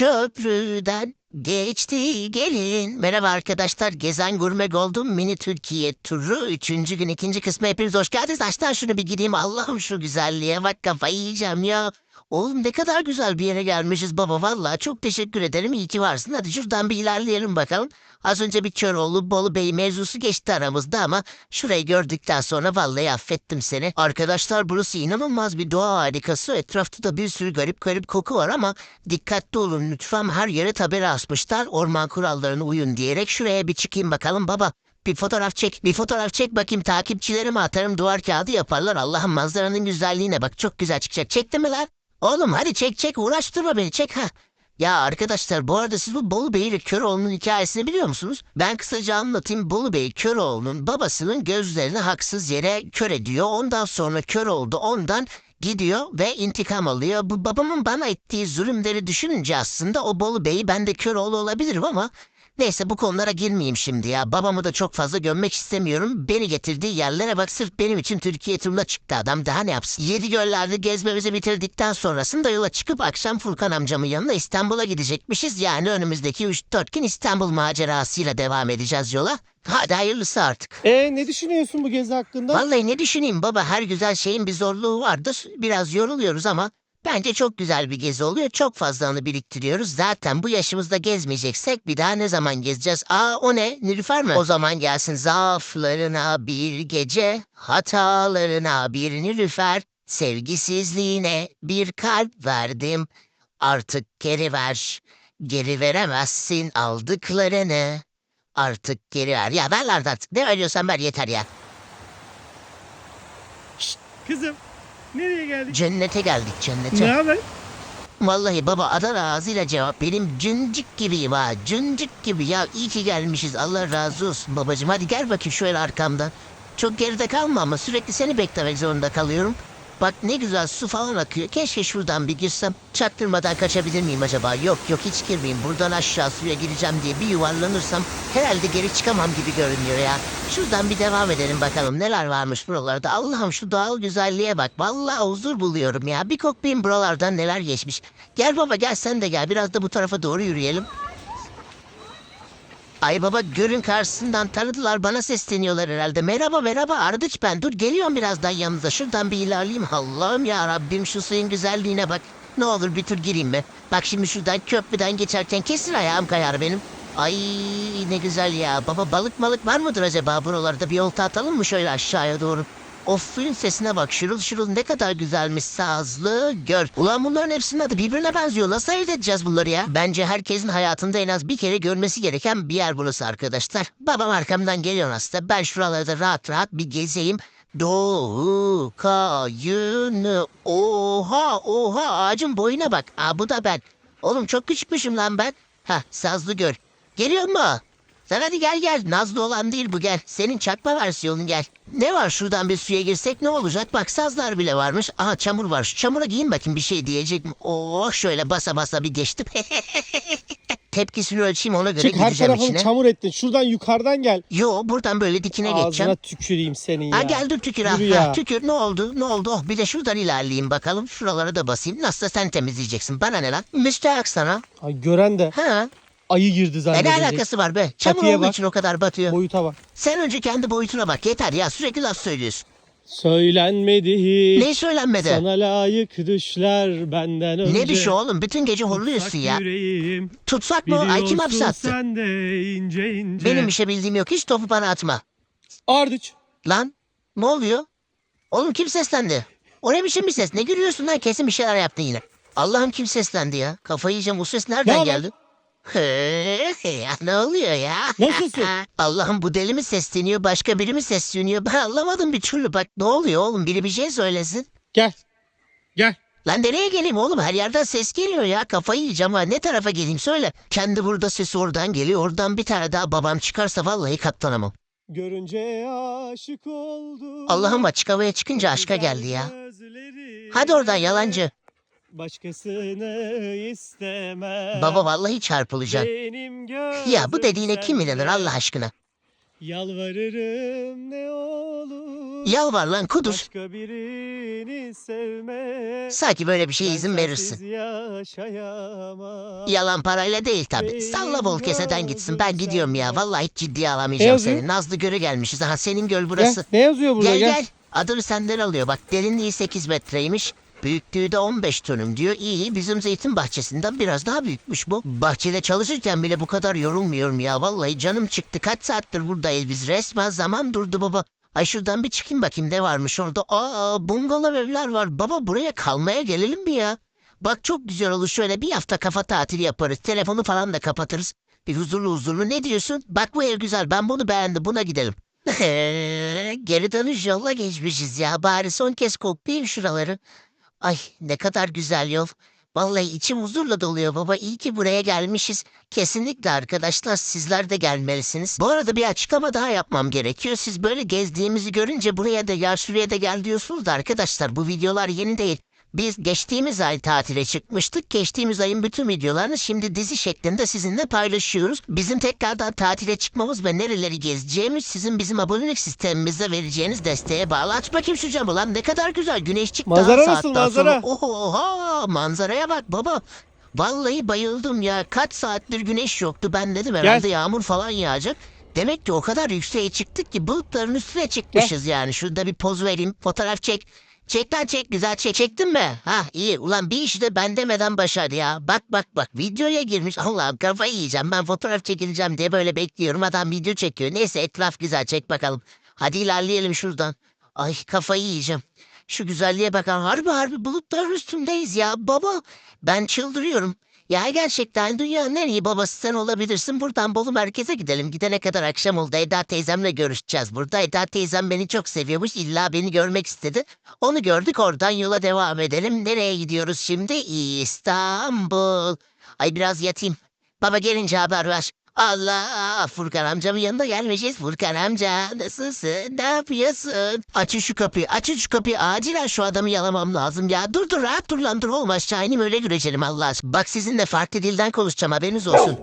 köprüden geçti gelin. Merhaba arkadaşlar. Gezen Gurme Gold'un mini Türkiye turu. Üçüncü gün ikinci kısmı hepiniz hoş geldiniz. Açtan şunu bir gideyim. Allah'ım şu güzelliğe bak kafayı yiyeceğim ya. Oğlum ne kadar güzel bir yere gelmişiz baba. Vallahi çok teşekkür ederim. İyi ki varsın. Hadi şuradan bir ilerleyelim bakalım. Az önce bir Köroğlu Bolu Bey mevzusu geçti aramızda ama şurayı gördükten sonra vallahi affettim seni. Arkadaşlar burası inanılmaz bir doğa harikası. Etrafta da bir sürü garip garip koku var ama dikkatli olun lütfen her yere tabela asmışlar. Orman kurallarına uyun diyerek şuraya bir çıkayım bakalım baba. Bir fotoğraf çek, bir fotoğraf çek bakayım takipçilerime atarım duvar kağıdı yaparlar. Allah'ım manzaranın güzelliğine bak çok güzel çıkacak. Çekti mi lan? Oğlum hadi çek çek uğraştırma beni çek ha. Ya arkadaşlar bu arada siz bu Bolu Bey ile Köroğlu'nun hikayesini biliyor musunuz? Ben kısaca anlatayım. Bolu Bey Köroğlu'nun babasının gözlerini haksız yere kör ediyor. Ondan sonra kör oldu ondan gidiyor ve intikam alıyor. Bu babamın bana ettiği zulümleri düşününce aslında o Bolu Bey'i ben de Köroğlu olabilirim ama Neyse bu konulara girmeyeyim şimdi ya. Babamı da çok fazla gömmek istemiyorum. Beni getirdiği yerlere bak sırf benim için Türkiye turuna çıktı adam. Daha ne yapsın? Yedi göllerde gezmemizi bitirdikten sonrasında yola çıkıp akşam Furkan amcamın yanına İstanbul'a gidecekmişiz. Yani önümüzdeki 3-4 gün İstanbul macerasıyla devam edeceğiz yola. Hadi hayırlısı artık. E ne düşünüyorsun bu gezi hakkında? Vallahi ne düşüneyim baba her güzel şeyin bir zorluğu vardır. Biraz yoruluyoruz ama bence çok güzel bir gezi oluyor. Çok fazla anı biriktiriyoruz. Zaten bu yaşımızda gezmeyeceksek bir daha ne zaman gezeceğiz? Aa o ne? Nilüfer mi? O zaman gelsin zaaflarına bir gece, hatalarına bir nilüfer, sevgisizliğine bir kalp verdim. Artık geri ver. Geri veremezsin aldıklarını. Artık geri ver. Ya ver lan artık. Ne veriyorsan ver yeter ya. Kızım nereye geldik? Cennete geldik Ne cennete. haber? Vallahi baba Adana ağzıyla cevap benim cıncık gibiyim ha. Cıncık gibi ya. iyi ki gelmişiz. Allah razı olsun babacığım. Hadi gel bakayım şöyle arkamdan. Çok geride kalma ama sürekli seni beklemek zorunda kalıyorum. Bak ne güzel su falan akıyor. Keşke şuradan bir girsem. Çaktırmadan kaçabilir miyim acaba? Yok yok hiç girmeyeyim. Buradan aşağı suya gireceğim diye bir yuvarlanırsam herhalde geri çıkamam gibi görünüyor ya. Şuradan bir devam edelim bakalım neler varmış buralarda. Allah'ım şu doğal güzelliğe bak. Vallahi huzur buluyorum ya. Bir koklayayım buralardan neler geçmiş. Gel baba gel sen de gel. Biraz da bu tarafa doğru yürüyelim. Ay baba görün karşısından tanıdılar bana sesleniyorlar herhalde. Merhaba merhaba Ardıç ben dur geliyorum birazdan yanınıza şuradan bir ilerleyeyim. Allah'ım ya Rabbim şu suyun güzelliğine bak. Ne olur bir tur gireyim mi? Bak şimdi şuradan köprüden geçerken kesin ayağım kayar benim. Ay ne güzel ya. Baba balık malık var mıdır acaba buralarda? Bir olta atalım mı şöyle aşağıya doğru? Of suyun sesine bak şırıl şırıl ne kadar güzelmiş sazlı gör. Ulan bunların hepsinin adı birbirine benziyor. Nasıl ayırt edeceğiz bunları ya? Bence herkesin hayatında en az bir kere görmesi gereken bir yer burası arkadaşlar. Babam arkamdan geliyor aslında. Ben şuralarda rahat rahat bir gezeyim. Doğu kayını oha oha ağacın boyuna bak. Aa bu da ben. Oğlum çok küçükmüşüm lan ben. Ha sazlı gör. Geliyor mu? Sen hadi gel gel. Nazlı olan değil bu gel. Senin çakma versiyonun gel. Ne var şuradan bir suya girsek ne olacak? Bak sazlar bile varmış. Aha çamur var. Şu çamura giyin bakayım bir şey diyecek mi? Oh şöyle basa basa bir geçtim. Tepkisini ölçeyim ona göre Çık her gideceğim tarafını içine. çamur ettin. Şuradan yukarıdan gel. Yo buradan böyle dikine geçeceğim. Ağzına tüküreyim senin ya. Ha gel dur tükür ha. Yürü ha. ya. Tükür ne oldu ne oldu oh bir de şuradan ilerleyeyim bakalım. Şuralara da basayım. Nasılsa sen temizleyeceksin. Bana ne lan? Müstahak sana. Ay gören de Ha? Ayı girdi E ne zannedecek. alakası var be? Çamur Çatıya olduğu bak. için o kadar batıyor. Boyuta bak. Sen önce kendi boyutuna bak yeter ya sürekli laf söylüyorsun. Söylenmedi hiç. Ne söylenmedi? Sana layık düşler benden önce. Ne düşü oğlum bütün gece horluyorsun ya. Yüreğim, Tutsak mı? Ay kim biliyorsun attı? sen de ince ince. Benim bir şey bildiğim yok hiç topu bana atma. Ardıç. Lan ne oluyor? Oğlum kim seslendi? O ne biçim bir ses? Ne gülüyorsun lan? Kesin bir şeyler yaptın yine. Allah'ım kim seslendi ya? Kafayı yiyeceğim bu ses nereden Ya ben- geldi? Ya ne oluyor ya? Nasılsın? Allah'ım bu deli mi sesleniyor başka biri mi sesleniyor? Ben anlamadım bir türlü bak ne oluyor oğlum biri bir şey söylesin. Gel. Gel. Lan nereye geleyim oğlum her yerden ses geliyor ya kafayı yiyeceğim ha ne tarafa geleyim söyle. Kendi burada ses oradan geliyor oradan bir tane daha babam çıkarsa vallahi katlanamam. Görünce aşık oldum. Allah'ım açık havaya çıkınca aşka geldi ya. Hadi oradan yalancı. Başkasını istemem. Baba vallahi çarpılacak. Benim Ya bu dediğine kim inanır. Allah aşkına? Yalvarırım ne olur. Yalvar lan kudur. Başka birini sevme. Sanki böyle bir şeye izin verirsin. yaşayamam. Yalan parayla değil tabi. Salla bol keseden gitsin. Ben gidiyorum ya. Vallahi hiç ciddiye Ne alamayacağım yazıyor? seni. Nazlı Gölü gelmişiz. Aha senin göl burası. ne yazıyor burada gel. gel. Adını senden alıyor. Bak derinliği 8 metreymiş. Büyüklüğü de 15 dönüm diyor. İyi bizim zeytin bahçesinden biraz daha büyükmüş bu. Bahçede çalışırken bile bu kadar yorulmuyorum ya. Vallahi canım çıktı. Kaç saattir buradayız biz. Resmen zaman durdu baba. Ay şuradan bir çıkayım bakayım ne varmış orada. Aa bungalov evler var. Baba buraya kalmaya gelelim mi ya? Bak çok güzel olur şöyle bir hafta kafa tatili yaparız. Telefonu falan da kapatırız. Bir huzurlu huzurlu ne diyorsun? Bak bu ev güzel ben bunu beğendim buna gidelim. Geri dönüş yolla geçmişiz ya. Bari son kez koklayayım şuraları. Ay ne kadar güzel yol. Vallahi içim huzurla doluyor baba. İyi ki buraya gelmişiz. Kesinlikle arkadaşlar sizler de gelmelisiniz. Bu arada bir açıklama daha yapmam gerekiyor. Siz böyle gezdiğimizi görünce buraya da ya şuraya da gel diyorsunuz da arkadaşlar bu videolar yeni değil. Biz geçtiğimiz ay tatile çıkmıştık. Geçtiğimiz ayın bütün videolarını şimdi dizi şeklinde sizinle paylaşıyoruz. Bizim tekrardan tatile çıkmamız ve nereleri gezeceğimiz sizin bizim abonelik sistemimize vereceğiniz desteğe bağlı. Aç bakayım şu camı lan ne kadar güzel güneş çıktı. Manzara nasıl, manzara? sonra. Oha manzaraya bak baba. Vallahi bayıldım ya. Kaç saattir güneş yoktu. Ben dedim herhalde yağmur falan yağacak. Demek ki o kadar yükseğe çıktık ki bulutların üstüne çıkmışız yani. Şurada bir poz vereyim. Fotoğraf çek. Çek lan çek güzel çek. Çektin mi? Ha iyi. Ulan bir işi de ben demeden başardı ya. Bak bak bak videoya girmiş. Allah'ım kafayı yiyeceğim. Ben fotoğraf çekileceğim diye böyle bekliyorum. Adam video çekiyor. Neyse etraf güzel çek bakalım. Hadi ilerleyelim şuradan. Ay kafayı yiyeceğim. Şu güzelliğe bakın harbi harbi bulutların üstündeyiz ya baba. Ben çıldırıyorum. Ya gerçekten dünyanın en iyi babası sen olabilirsin. Buradan Bolu merkeze gidelim. Gidene kadar akşam oldu. Eda teyzemle görüşeceğiz burada. Eda teyzem beni çok seviyormuş. İlla beni görmek istedi. Onu gördük oradan yola devam edelim. Nereye gidiyoruz şimdi? İstanbul. Ay biraz yatayım. Baba gelince haber ver. Allah Furkan amcamın yanında gelmeyeceğiz. Furkan amca nasılsın? Ne yapıyorsun? Açın şu kapıyı. Açın şu kapıyı. Acilen şu adamı yalamam lazım ya. Dur dur rahat dur lan dur olmaz. aşağı ineyim öyle göreceğim Allah aşkına. Bak sizinle farklı dilden konuşacağım haberiniz olsun.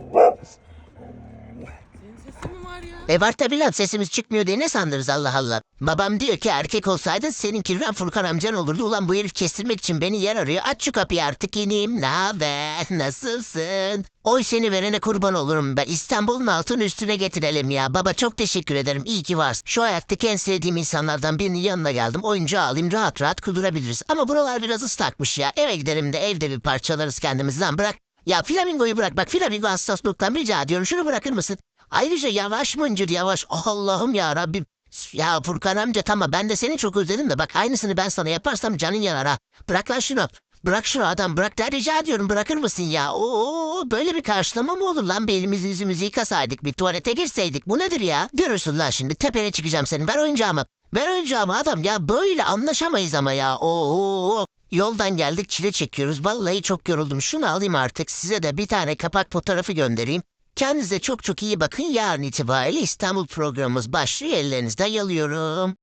Sesin mi var ya? E var tabi lan sesimiz çıkmıyor diye ne sandınız Allah Allah. Babam diyor ki erkek olsaydın senin kirven Furkan amcan olurdu. Ulan bu herif kestirmek için beni yer arıyor. Aç şu kapıyı artık ineyim. Ne haber? Nasılsın? Oy seni verene kurban olurum ben. İstanbul'un altın üstüne getirelim ya. Baba çok teşekkür ederim. İyi ki varsın. Şu hayattaki en sevdiğim insanlardan birinin yanına geldim. Oyuncu alayım rahat rahat kudurabiliriz. Ama buralar biraz ıslakmış ya. Eve gidelim de evde bir parçalarız kendimizden bırak. Ya flamingoyu bırak. Bak flamingo hassaslıktan rica ediyorum. Şunu bırakır mısın? Ayrıca yavaş mıncır yavaş. Allah'ım ya Rabbim. Ya Furkan amca tamam ben de seni çok özledim de bak aynısını ben sana yaparsam canın yanar ha. Bırak lan şunu. Bırak şunu adam bırak da rica ediyorum bırakır mısın ya? Oo böyle bir karşılama mı olur lan? Bir elimizi yüzümüzü yıkasaydık bir tuvalete girseydik. Bu nedir ya? Görürsün lan şimdi tepene çıkacağım senin. Ver oyuncağımı. Ver oyuncağımı adam ya böyle anlaşamayız ama ya. Oo. Yoldan geldik çile çekiyoruz. Vallahi çok yoruldum. Şunu alayım artık. Size de bir tane kapak fotoğrafı göndereyim. Kendinize çok çok iyi bakın. Yarın itibariyle İstanbul programımız başlıyor. Ellerinizden yalıyorum.